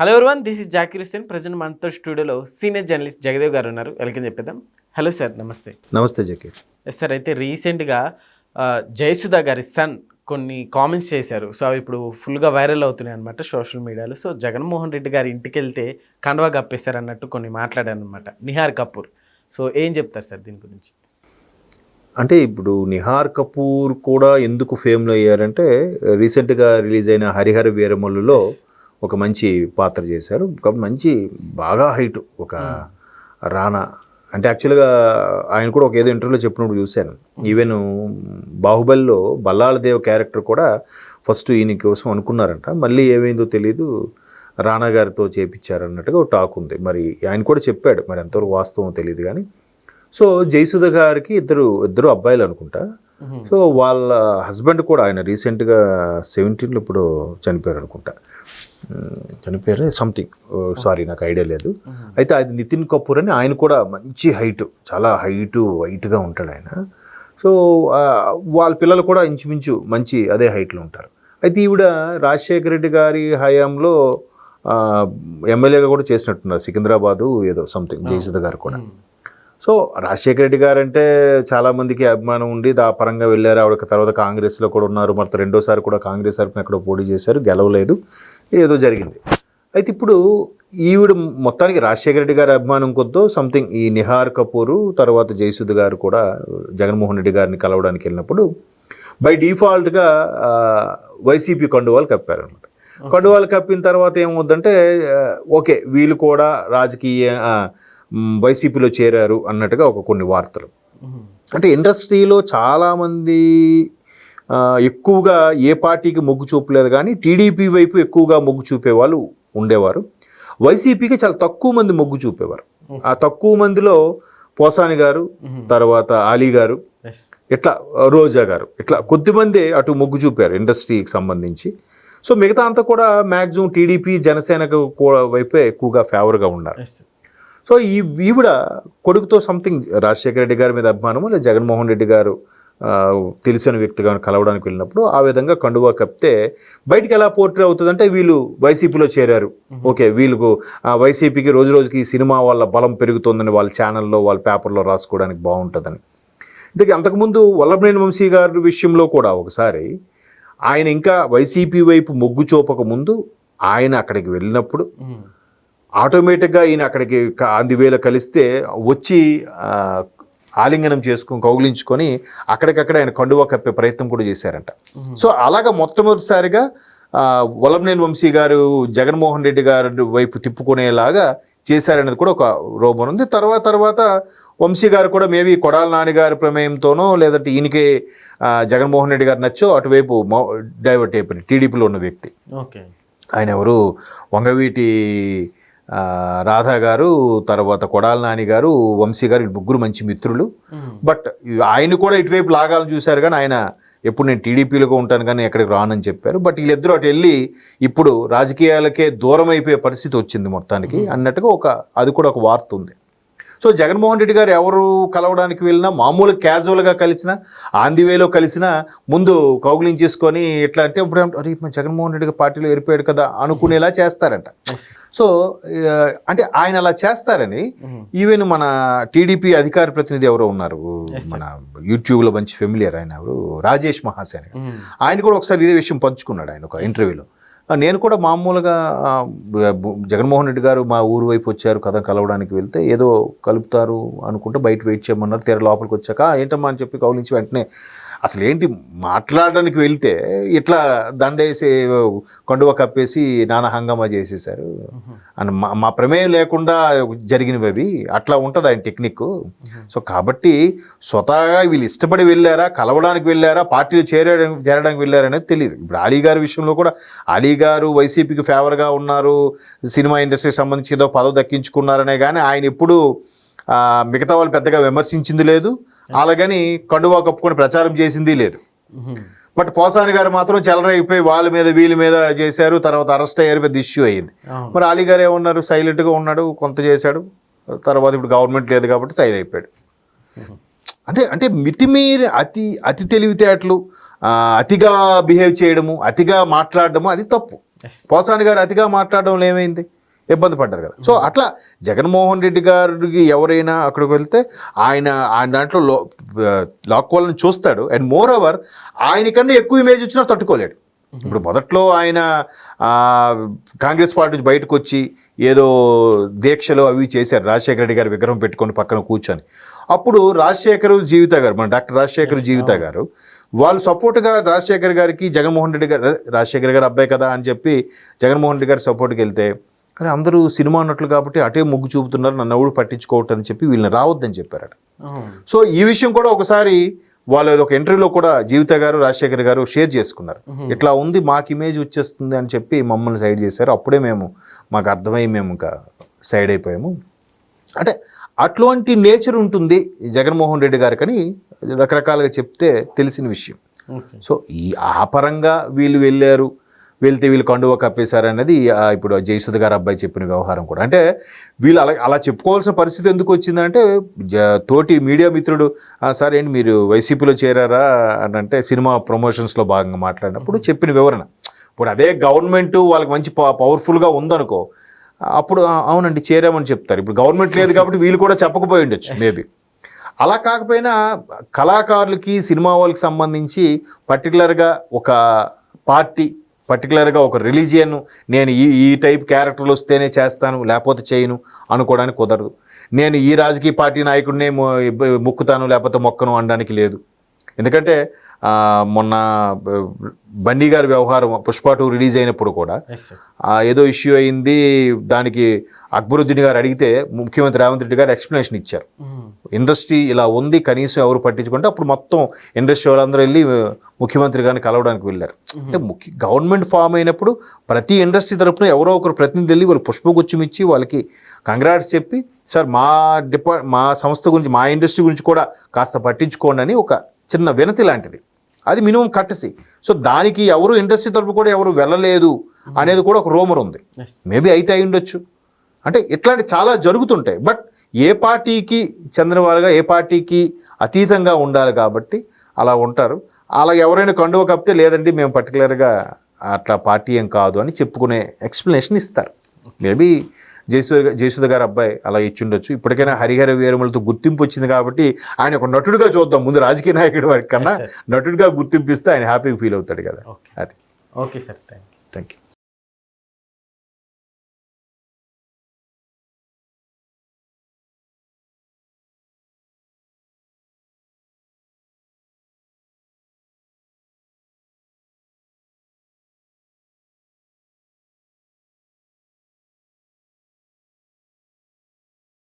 Hello everyone this is Zakir Hussain present మనతో స్టూడియోలో senior journalist Jagdev గారు ఉన్నారు. వెల్కమ్ చెప్పేద్దాం. హలో సార్ నమస్తే. నమస్తే జకీర్ ఎస్ సార్ అయితే రీసెంట్గా జయసుధా గారి సన్ కొన్ని కామెంట్స్ చేశారు. సో అవి ఇప్పుడు ఫుల్గా వైరల్ అవుతున్నాయి అనమాట సోషల్ మీడియాలో సో జగన్మోహన్ రెడ్డి గారి ఇంటికి వెళ్తే కండవా కప్పేశారు అన్నట్టు కొన్ని మాట్లాడారు అనమాట నిహార్ కపూర్. సో ఏం చెప్తారు సార్ దీని గురించి? అంటే ఇప్పుడు నిహార్ కపూర్ కూడా ఎందుకు ఫేమ్లో అయ్యారంటే రీసెంట్గా రిలీజ్ అయిన హరిహర వీరమల్లులో ఒక మంచి పాత్ర చేశారు. ఒక మంచి బాగా హైట్ ఒక రానా అంటే యాక్చువల్గా ఆయన కూడా ఒక ఏదో ఇంటర్వ్యూలో చెప్పినప్పుడు చూశాను. ఈవెన్ బాహుబలిలో బల్లాల దేవ్ క్యారెక్టర్ కూడా ఫస్ట్ ఈయన కోసం అనుకున్నారంట. మళ్ళీ ఏమైందో తెలియదు రానా గారితో చేపించారు అన్నట్టుగా ఒక టాక్ ఉంది. మరి ఆయన కూడా చెప్పాడు. మరి ఎంతవరకు వాస్తవం తెలియదు కానీ. సో జయసుధ గారికి ఇద్దరు ఇద్దరు అబ్బాయిలు అనుకుంటా. సో వాళ్ళ హస్బెండ్ కూడా ఆయన రీసెంట్గా సెవెంటీన్లో ఇప్పుడు చనిపోయారు అనుకుంటా ఉమ్, చనిపోయారు సంథింగ్ సారీ నాకు ఐడియా లేదు. అయితే అది నితిన్ కపూర్ అని ఆయన కూడా మంచి హైట్ చాలా హైటు వైట్గా ఉంటాడు ఆయన. సో వాళ్ళ పిల్లలు కూడా ఇంచుమించు మంచి అదే హైట్లో ఉంటారు. అయితే ఈవిడ రాజశేఖర రెడ్డి గారి హయాంలో ఎమ్మెల్యేగా కూడా చేసినట్టున్నారు. సికింద్రాబాదు ఏదో సంథింగ్ జయసుధ గారు కూడా. సో రాజశేఖర రెడ్డి గారు అంటే చాలామందికి అభిమానం ఉండి దా పరంగా వెళ్ళారు. ఆవిడ తర్వాత కాంగ్రెస్లో కూడా ఉన్నారు. మరి రెండోసారి కూడా కాంగ్రెస్ తరఫున ఎక్కడో పోటీ చేశారు. గెలవలేదు. ఏదో జరిగింది. అయితే ఇప్పుడు ఈవిడ మొత్తానికి రాజశేఖర రెడ్డి గారి అభిమానం కొద్దో సంథింగ్ ఈ నిహార్ కపూరు తర్వాత జయసుద్ గారు కూడా జగన్మోహన్ రెడ్డి గారిని కలవడానికి వెళ్ళినప్పుడు బై డిఫాల్ట్గా వైసీపీ కండువాలు కప్పారనమాట కండువాలు కప్పిన తర్వాత ఏమవుద్దంటే ఆ, ఓకే వీళ్ళు కూడా రాజకీయ ఆ, వైసీపీలో చేరారు అన్నట్టుగా ఒక కొన్ని వార్తలు. అంటే ఇండస్ట్రీలో చాలామంది ఎక్కువగా ఏ పార్టీకి మొగ్గు చూపలేదు కానీ టీడీపీ వైపు ఎక్కువగా మొగ్గు చూపేవాళ్ళు ఉండేవారు. వైసీపీకి చాలా తక్కువ మంది మొగ్గు చూపేవారు. ఆ తక్కువ మందిలో పోసాని గారు తర్వాత అలీ గారు ఇట్లా రోజా గారు ఇట్లా కొద్దిమంది అటు మొగ్గు చూపారు ఇండస్ట్రీకి సంబంధించి. సో మిగతా అంతా కూడా మ్యాక్సిమం టీడీపీ జనసేనకు కూడా వైపే ఎక్కువగా ఫేవర్గా ఉన్నారు. సో ఈ ఈవిడ కొడుకుతో సంథింగ్ రాజశేఖర రెడ్డి గారి మీద అభిమానము లేదా జగన్మోహన్ రెడ్డి గారు తెలిసిన వ్యక్తిగా కలవడానికి వెళ్ళినప్పుడు ఆ విధంగా కండువా కప్పితే బయటికి ఎలా పోర్ట్రే అవుతుందంటే వీళ్ళు వైసీపీలో చేరారు. ఓకే వీళ్ళకు ఆ వైసీపీకి రోజు రోజుకి ఈ సినిమా వాళ్ళ బలం పెరుగుతుందని వాళ్ళ ఛానల్లో వాళ్ళ పేపర్లో రాసుకోవడానికి బాగుంటుందని. ఇంతకీ అంతకుముందు వల్లభనేని వంశీ గారి విషయంలో కూడా ఒకసారి ఆయన ఇంకా వైసీపీ వైపు మొగ్గు చూపక ముందు ఆయన అక్కడికి వెళ్ళినప్పుడు ఆటోమేటిక్గా ఈయన అక్కడికి అందువేళ కలిస్తే వచ్చి ఆలింగనం చేసుకొని కౌగిలించుకొని అక్కడికక్కడ ఆయన కండువా కప్పే ప్రయత్నం కూడా చేశారంట. సో అలాగ మొట్టమొదటిసారిగా ఆ, వల్లభనేని వంశీ గారు జగన్మోహన్ రెడ్డి గారి వైపు తిప్పుకునేలాగా చేశారనేది కూడా ఒక రోమన్ ఉంది. తర్వాత తర్వాత వంశీ గారు కూడా మేబీ కొడాల నాని గారి ప్రమేయంతోనో లేదంటే ఈయనకి జగన్మోహన్ రెడ్డి గారు నచ్చో అటువైపు డైవర్ట్ అయిపోయింది టీడీపీలో ఉన్న వ్యక్తి. ఓకే. ఆయన ఎవరు? వంగవీటి రాధా గారు తర్వాత కొడాల నాని గారు వంశీ గారు ముగ్గురు మంచి మిత్రులు. బట్ ఆయన కూడా ఇటువైపు లాగాలని చూశారు కానీ ఆయన ఎప్పుడు నేను టీడీపీలో ఉంటాను కానీ ఎక్కడికి రానని చెప్పారు. బట్ వీళ్ళిద్దరూ అటు వెళ్ళి ఇప్పుడు రాజకీయాలకే దూరం అయిపోయే పరిస్థితి వచ్చింది మొత్తానికి అన్నట్టుగా ఒక అది కూడా ఒక వార్త ఉంది. సో జగన్మోహన్ రెడ్డి గారు ఎవరు కలవడానికి వెళ్ళినా మామూలు క్యాజువల్గా కలిసినా ఆందివేలో కలిసినా ముందు కౌగులించేసుకొని ఎట్లా అంటే ఇప్పుడు అరే జగన్మోహన్ రెడ్డి గారు పార్టీలో ఏరిపోయాడు కదా అనుకునేలా చేస్తారంట. సో అంటే ఆయన అలా చేస్తారని ఈవెన్ మన టీడీపీ అధికార ప్రతినిధి ఎవరో ఉన్నారు. మన యూట్యూబ్లో మంచి ఫెమిలియర్ ఆయన ఎవరు? రాజేష్ మహాసేన. ఆయన కూడా ఒకసారి ఇదే విషయం పంచుకున్నాడు ఆయన ఒక ఇంటర్వ్యూలో నేను కూడా మామూలుగా జగన్మోహన్ రెడ్డి గారు మా ఊరు వైపు వచ్చారు కథ కలవడానికి వెళ్తే ఏదో కలుపుతారు అనుకుంటే బయట వెయిట్ చేయమన్నారు తీర లోపలికి వచ్చాక ఏంటమ్మా? అని చెప్పి కౌలించి వెంటనే అసలు ఏంటి మాట్లాడడానికి వెళ్తే ఇట్లా దండేసి కండువ కప్పేసి నానా హంగామా చేసేసారు అని మా మా ప్రమేయం లేకుండా జరిగినవి అవి. అట్లా ఉంటుంది ఆయన టెక్నిక్. సో కాబట్టి స్వతహాగా వీళ్ళు ఇష్టపడి వెళ్ళారా కలవడానికి వెళ్ళారా పార్టీలో చేరడం చేరడానికి వెళ్ళారనేది తెలియదు ఇప్పుడు అలీ గారి విషయంలో కూడా అలీ గారు వైసీపీకి ఫేవర్గా ఉన్నారు. సినిమా ఇండస్ట్రీకి సంబంధించి ఏదో పదవి దక్కించుకున్నారనే కానీ ఆయన ఎప్పుడు మిగతా వాళ్ళు పెద్దగా విమర్శించింది లేదు. అలాగని కండువా కప్పుకొని ప్రచారం చేసింది లేదు. బట్ పోసాని గారు మాత్రం చెలరైపోయి వాళ్ళ మీద వీళ్ళ మీద చేశారు. తర్వాత అరెస్ట్ అయ్యారు. పెద్ద ఇష్యూ అయ్యింది. మరి అలీ గారు ఏమన్నారు? సైలెంట్గా ఉన్నాడు కొంత చేశాడు. తర్వాత ఇప్పుడు గవర్నమెంట్ లేదు కాబట్టి సైలెంట్ అయిపోయాడు. అంటే అంటే మితిమీరి అతి అతి తెలివితేటలు అతిగా బిహేవ్ చేయడము అతిగా మాట్లాడడము అది తప్పు. పోసాని గారు అతిగా మాట్లాడడం ఏమైంది ఇబ్బంది పడ్డారు కదా. సో అట్లా జగన్మోహన్ రెడ్డి గారికి ఎవరైనా అక్కడికి వెళ్తే ఆయన ఆయన దాంట్లో లో లాక్కోవాలని చూస్తాడు. అండ్ మోర్ ఓవర్ ఆయనకన్నా ఎక్కువ ఇమేజ్ వచ్చినా తట్టుకోలేడు. ఇప్పుడు మొదట్లో ఆయన కాంగ్రెస్ పార్టీ నుంచి బయటకు వచ్చి ఏదో దీక్షలు అవి చేశారు. రాజశేఖర రెడ్డి గారి విగ్రహం పెట్టుకొని పక్కన కూర్చొని. అప్పుడు రాజశేఖర్ జీవిత గారు మన డాక్టర్ రాజశేఖర్ జీవిత గారు వాళ్ళు సపోర్ట్గా రాజశేఖర్ గారికి జగన్మోహన్ రెడ్డి గారు రాజశేఖర్ గారు అబ్బాయి కదా అని చెప్పి జగన్మోహన్ రెడ్డి గారి సపోర్ట్కి వెళ్తే కానీ అందరూ సినిమా అన్నట్లు కాబట్టి అటే మొగ్గు చూపుతున్నారు నన్ను ఎవడు పట్టించుకోవట్లేదు అని చెప్పి వీళ్ళని రావద్దని చెప్పారట. సో ఈ విషయం కూడా ఒకసారి వాళ్ళు ఒక ఇంటర్వ్యూలో కూడా జీవిత గారు రాజశేఖర్ గారు షేర్ చేసుకున్నారు. ఇట్లా ఉంది మాకు ఇమేజ్ వచ్చేస్తుంది అని చెప్పి మమ్మల్ని సైడ్ చేశారు. అప్పుడే మేము మాకు అర్థమై మేము ఇంకా సైడ్ అయిపోయాము. అంటే అటువంటి నేచర్ ఉంటుంది జగన్మోహన్ రెడ్డి గారికి అని రకరకాలుగా చెప్తే తెలిసిన విషయం. సో ఈ ఆ పరంగా వీళ్ళు వెళ్ళారు. వెళ్తే వీళ్ళు కండువ కప్పేశారనేది ఇప్పుడు జయసుధ గారు అబ్బాయి చెప్పిన వ్యవహారం కూడా. అంటే వీళ్ళు అలా అలా చెప్పుకోవాల్సిన పరిస్థితి ఎందుకు వచ్చిందంటే తోటి మీడియా మిత్రుడు సరే సార్ ఏంటి మీరు వైసీపీలో చేరారా? అని అంటే సినిమా ప్రమోషన్స్లో భాగంగా మాట్లాడినప్పుడు చెప్పిన వివరణ. ఇప్పుడు అదే గవర్నమెంట్ వాళ్ళకి మంచి ప- పవర్ఫుల్గా ఉందనుకో అప్పుడు అవునండి చేరామని చెప్తారు. ఇప్పుడు గవర్నమెంట్ లేదు కాబట్టి వీళ్ళు కూడా చెప్పకపోయి ఉండొచ్చు మేబీ అలా కాకపోయినా కళాకారులకి సినిమా వాళ్ళకి సంబంధించి పర్టికులర్గా ఒక పార్టీ పర్టికులర్గా ఒక రిలీజియన్ నేను ఈ ఈ టైప్ క్యారెక్టర్లు వస్తేనే చేస్తాను లేకపోతే చేయను అనుకోవడానికి కుదరదు. నేను ఈ రాజకీయ పార్టీ నాయకుడినే మొక్కుతాను లేకపోతే మొక్కను అనడానికి లేదు. ఎందుకంటే మొన్న బండి గారి వ్యవహారం పుష్ప టూ రిలీజ్ అయినప్పుడు కూడా ఏదో ఇష్యూ అయింది దానికి అక్బరుద్దీన్ గారు అడిగితే ముఖ్యమంత్రి రేవంత్ రెడ్డి గారు ఎక్స్ప్లెనేషన్ ఇచ్చారు. ఇండస్ట్రీ ఇలా ఉంది కనీసం ఎవరు పట్టించుకుంటే అప్పుడు మొత్తం ఇండస్ట్రీ వాళ్ళందరూ వెళ్ళి ముఖ్యమంత్రి గారిని కలవడానికి వెళ్ళారు. అంటే ముఖ్య గవర్నమెంట్ ఫామ్ అయినప్పుడు ప్రతి ఇండస్ట్రీ తరపున ఎవరో ఒకరు ప్రతినిధి వెళ్ళి వాళ్ళు పుష్పగుచ్చం ఇచ్చి వాళ్ళకి కంగ్రాట్స్ చెప్పి సార్ మా డిపా మా సంస్థ గురించి మా ఇండస్ట్రీ గురించి కూడా కాస్త పట్టించుకోండి అని ఒక చిన్న వినతి లాంటిది. అది మినిమం కట్టసి. సో దానికి ఎవరు ఇండస్ట్రీ తరపు కూడా ఎవరు వెళ్ళలేదు అనేది కూడా ఒక రోమర్ ఉంది. మేబీ అయితే అయి ఉండొచ్చు. అంటే ఇట్లాంటి చాలా జరుగుతుంటాయి. బట్ ఏ పార్టీకి చెందినవారుగా ఏ పార్టీకి అతీతంగా ఉండాలి కాబట్టి అలా ఉంటారు. అలా ఎవరైనా కండువ కప్పితే లేదండి మేము పర్టికులర్గా అట్లా పార్టీ ఏం కాదు అని చెప్పుకునే ఎక్స్ప్లెనేషన్ ఇస్తారు. మేబీ జయసుధ జయసుధ గారి అబ్బాయి అలా ఇచ్చుండొచ్చు. ఇప్పటికైనా హరిహర వీరములతో గుర్తింపు వచ్చింది కాబట్టి ఆయన ఒక నటుడిగా చూద్దాం. ముందు రాజకీయ నాయకుడి వారి కన్నా నటుడిగా గుర్తింపు ఇస్తే ఆయన హ్యాపీగా ఫీల్ అవుతాడు కదా. ఓకే అది. Okay sir thank you thank you